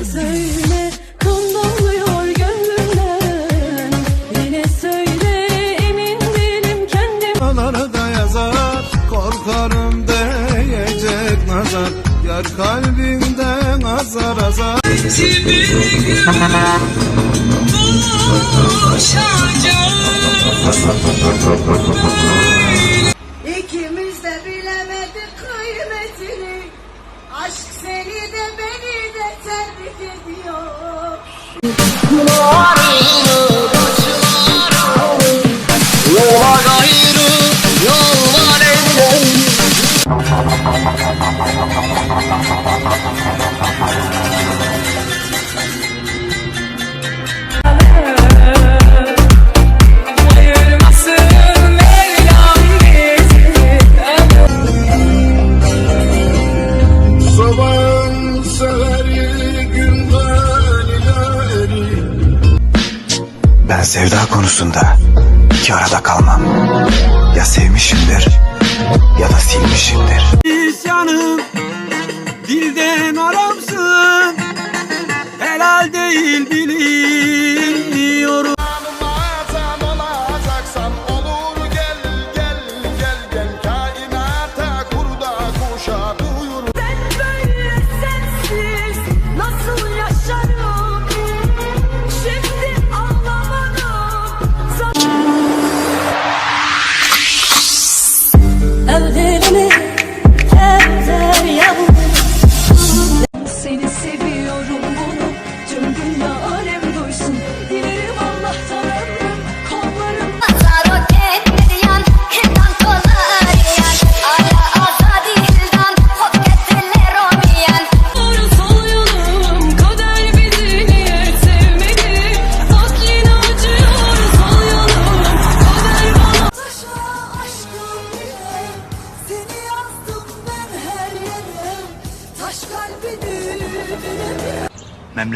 söyle Kan damlıyor gönlümden. Yine söyle emin değilim kendim. Anaları da yazar Korkarım değecek nazar. Yar kalbimden azar azar. İkimiz terk ediyor Ben sevda konusunda iki arada kalmam. Ya sevmişimdir ya da silmişimdir. İsyanım dilden aramsın Helal değil biliyorum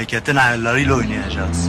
şirketin hayallarıyla oynayacağız.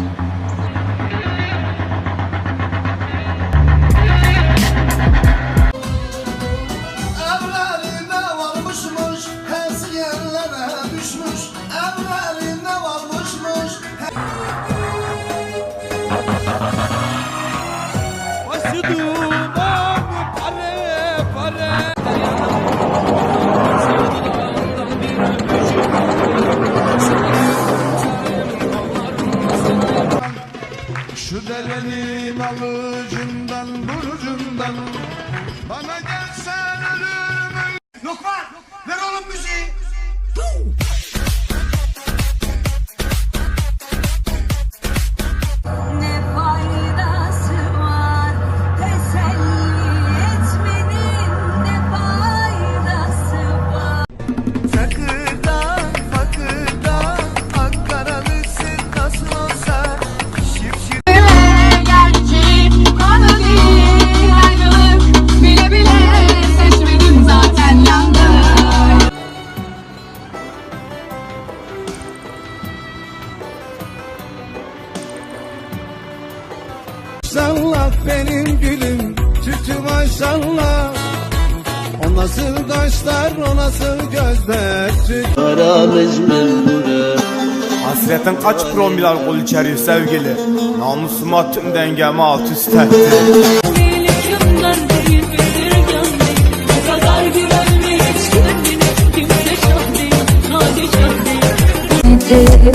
Hasretin kaç promil alkol içeriyor sevgili? Namusuma tüm dengemi alt üst etti.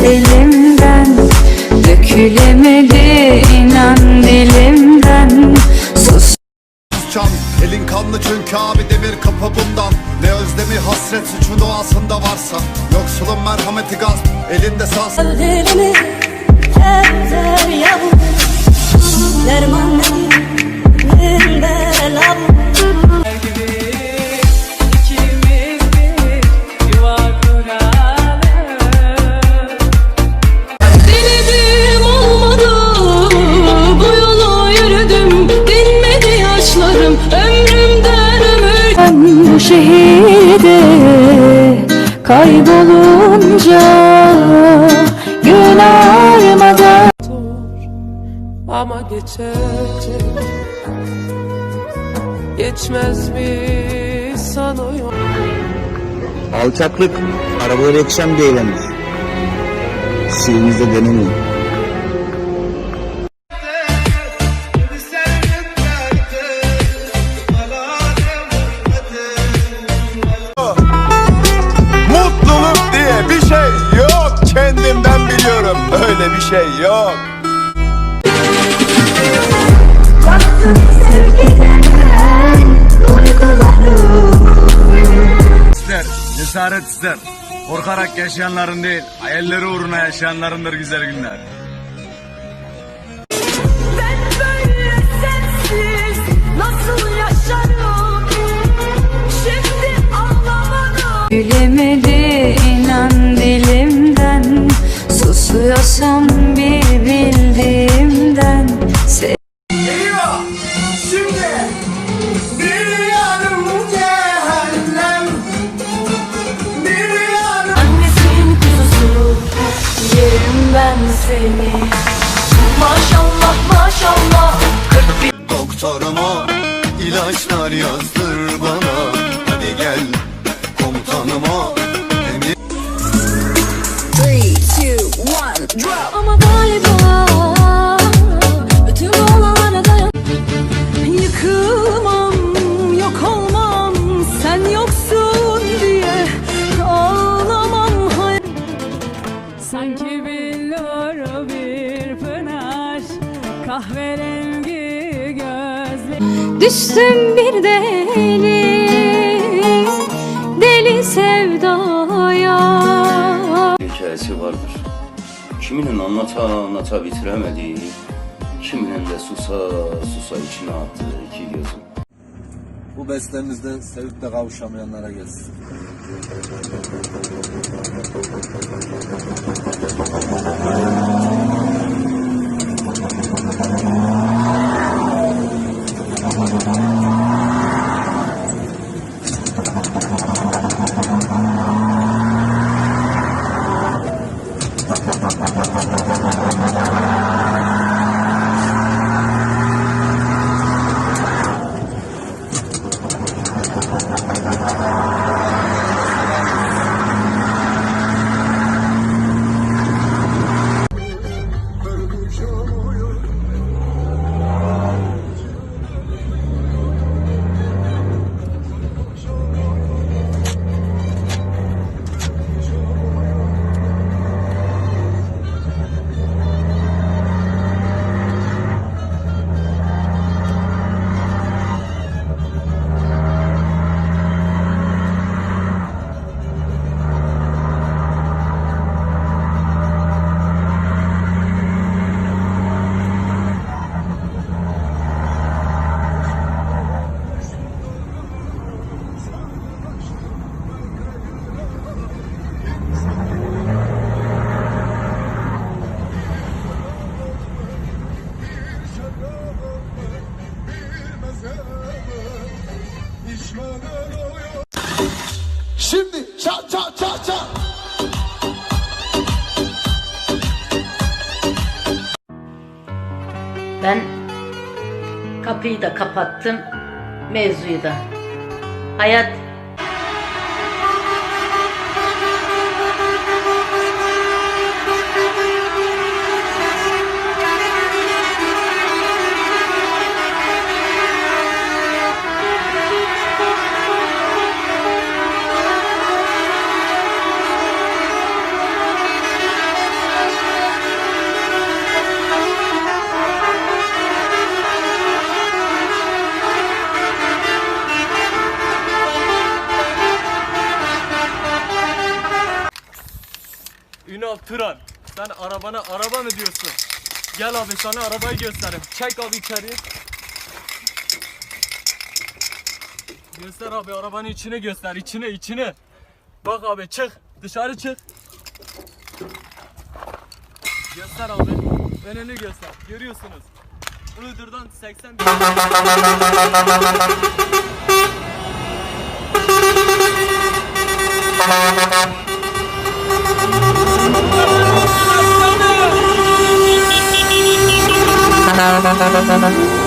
Elimden Dökülemedi inan dilimden. Sus. Can elin kanlı çünkü abi demir kapı bundan Ne özlemi hasret suçun doğasında varsa Yoksulun merhameti gasp elinde saz. Ellerimi ter yavrum Derman değil belam şehirde Kaybolunca Gün ağrımadan ama geçecek Geçmez mi sanıyor Alçaklık arabalara yetişen bir eylemdir. Çiçeğimizde denemeyin. Cesaret ister. Korkarak yaşayanların değil, hayalleri uğruna yaşayanlarındır güzel günler. Doktoruma ilaçlar yazdır bana Düştüm bir deli Deli sevdaya hikayesi vardır. Kiminin anlata anlata bitiremediği, kiminin de susa susa içine attığı iki gözüm. Bu bestemizde sevip de kavuşamayanlara gelsin. Şimdi ça ça ça ça Ben kapıyı da kapattım, mevzuyu da. Hayat Turan sen arabana araba mı diyorsun? Gel abi sana arabayı göstereyim. Çek abi içeri. Göster abi arabanın içini göster içini içini. Bak abi çık dışarı çık. Göster abi. Önünü göster. Görüyorsunuz. Iğdır'dan 80 bin. Thank